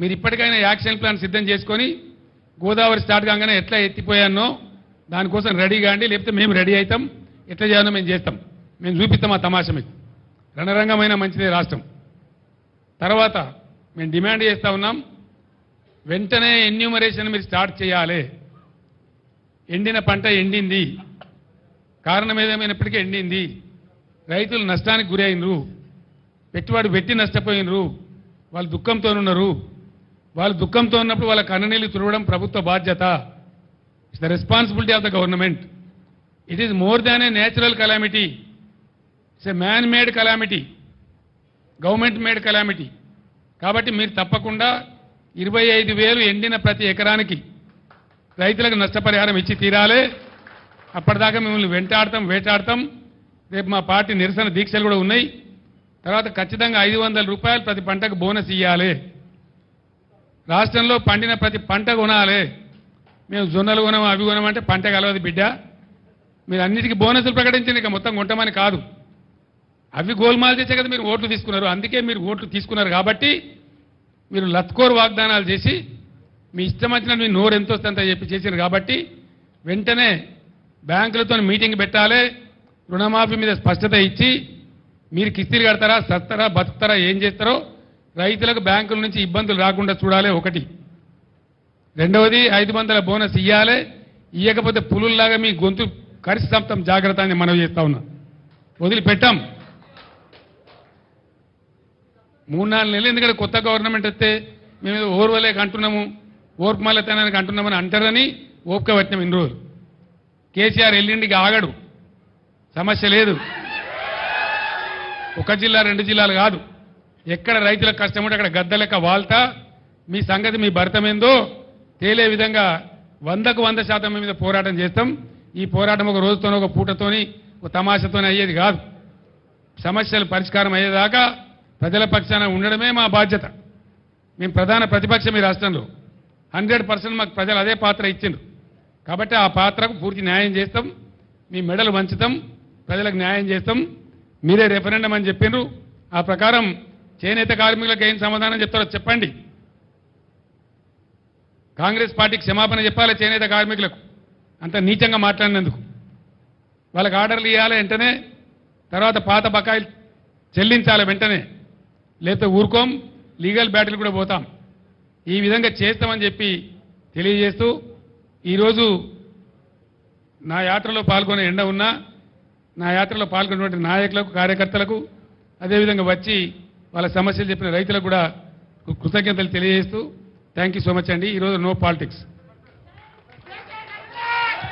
మీరు ఇప్పటికైనా action plan సిద్ధం చేసుకొని గోదావరి స్టార్ట్ కాగానే ఎట్లా ఎత్తిపోయానో దానికోసం రెడీ కాండి లేకపోతే మేము రెడీ అవుతాం. ఎట్లా చేయాలో మేము చేస్తాం. మేము చూపిస్తాం ఆ తమాష మీకు. రణరంగమైన మంచిదే రాష్ట్రం. తర్వాత మేము డిమాండ్ చేస్తా ఉన్నాం వెంటనే ఎన్యూమరేషన్ మీరు స్టార్ట్ చేయాలి. ఎండిన పంట ఎండింది. కారణం ఏదేమైనప్పటికీ ఎండింది. రైతులు నష్టానికి గురైనరు. పెట్టుబడి పెట్టి నష్టపోయినరు. వాళ్ళు దుఃఖంతో ఉన్నారు వాళ్ళు దుఃఖంతో ఉన్నప్పుడు వాళ్ళ కన్ననీళ్ళు తుడవడం ప్రభుత్వ బాధ్యత. It's the responsibility of the government it is more than a natural calamity it's a man made calamity government made calamity కాబట్టి మీరు తప్పకుండా ఇరవై ఐదు వేలు ఎండిన ప్రతి ఎకరానికి రైతులకు నష్టపరిహారం ఇచ్చి తీరాలి. అప్పటిదాకా మిమ్మల్ని వెంటాడతాం వేటాడతాం. రేపు మా పార్టీ నిరసన దీక్షలు కూడా ఉన్నాయి. తర్వాత ఖచ్చితంగా ఐదు వందల రూపాయలు ప్రతి పంటకు బోనస్ ఇవ్వాలి రాష్ట్రంలో పండిన ప్రతి పంట కొనాలి. మేము జొన్నలు కొనము అవి కొనమంటే పంట కలవదు బిడ్డ. మీరు అన్నిటికీ బోనసులు ప్రకటించండి ఇక మొత్తం కొంటామని కాదు. అవి గోల్మాల్ చేసే కదా మీరు ఓట్లు తీసుకున్నారు. అందుకే మీరు ఓట్లు తీసుకున్నారు కాబట్టి మీరు లత్కోర్ వాగ్దానాలు చేసి మీ ఇష్టం వచ్చిన మీ నోరు ఎంత వస్తుందంత చెప్పి చేశారు కాబట్టి వెంటనే బ్యాంకులతో మీటింగ్ పెట్టాలి. రుణమాఫీ మీద స్పష్టత ఇచ్చి మీరు కిస్తీలు కడతారా సస్తారా బతుకుతారా ఏం చేస్తారో రైతులకు బ్యాంకుల నుంచి ఇబ్బందులు రాకుండా చూడాలి ఒకటి. రెండవది ఐదు వందల బోనస్ ఇవ్వాలి ఇవ్వకపోతే పులుల్లాగా మీ గొంతు కరిసి సంతం జాగ్రత్త అని మనం చేస్తా ఉన్నాం. వదిలిపెట్టాం. మూడు నాలుగు నెలలు ఎందుకంటే కొత్త గవర్నమెంట్ వస్తే మేము ఓర్వలేక అంటున్నాము ఓర్పుమల్లతనానికి అంటున్నామని అంటారని ఓపిక పట్టినాం ఇన్ని రోజులు. కేసీఆర్ ఎల్లుండికి ఆగడు. సమస్య లేదు. ఒక జిల్లా రెండు జిల్లాలు కాదు. ఎక్కడ రైతులకు కష్టం అక్కడ గద్దలెక్క వాల్తా. మీ సంగతి మీ భర్తమేందో తేలే విధంగా వందకు వంద శాతం మీద పోరాటం చేస్తాం. ఈ పోరాటం ఒక రోజుతోనో ఒక పూటతోని ఒక తమాషతోనే అయ్యేది కాదు. సమస్యలు పరిష్కారం అయ్యేదాకా ప్రజల పక్షాన ఉండడమే మా బాధ్యత. మేము ప్రధాన ప్రతిపక్షం ఈ రాష్ట్రంలో. హండ్రెడ్ పర్సెంట్ మాకు ప్రజలు అదే పాత్ర ఇచ్చిండ్రు. కాబట్టి ఆ పాత్రకు పూర్తి న్యాయం చేస్తాం. మీ మెడలు వంచుతాం. ప్రజలకు న్యాయం చేస్తాం. మీరే రెఫరెండం అని చెప్పిండ్రు ఆ ప్రకారం చేనేత కార్మికులకు ఏం సమాధానం చెప్తారో చెప్పండి. కాంగ్రెస్ పార్టీకి క్షమాపణ చెప్పాలి చేనేత కార్మికులకు. అంత నీచంగా మాట్లాడినందుకు. వాళ్ళకి ఆర్డర్లు ఇవ్వాలి వెంటనే తర్వాత పాత బకాయిలు చెల్లించాలి వెంటనే. లేకపోతే ఊరుకోం లీగల్ బ్యాటిల్ కూడా పోతాం. ఈ విధంగా చేస్తామని చెప్పి తెలియజేస్తూ ఈరోజు నా యాత్రలో పాల్గొనే ఎండ ఉన్నా నా యాత్రలో పాల్గొన్నటువంటి నాయకులకు కార్యకర్తలకు అదేవిధంగా వచ్చి వాళ్ళ సమస్యలు చెప్పిన రైతులకు కూడా కృతజ్ఞతలు తెలియజేస్తూ థ్యాంక్ యూ సో మచ్ అండి. ఈరోజు నో పాలిటిక్స్.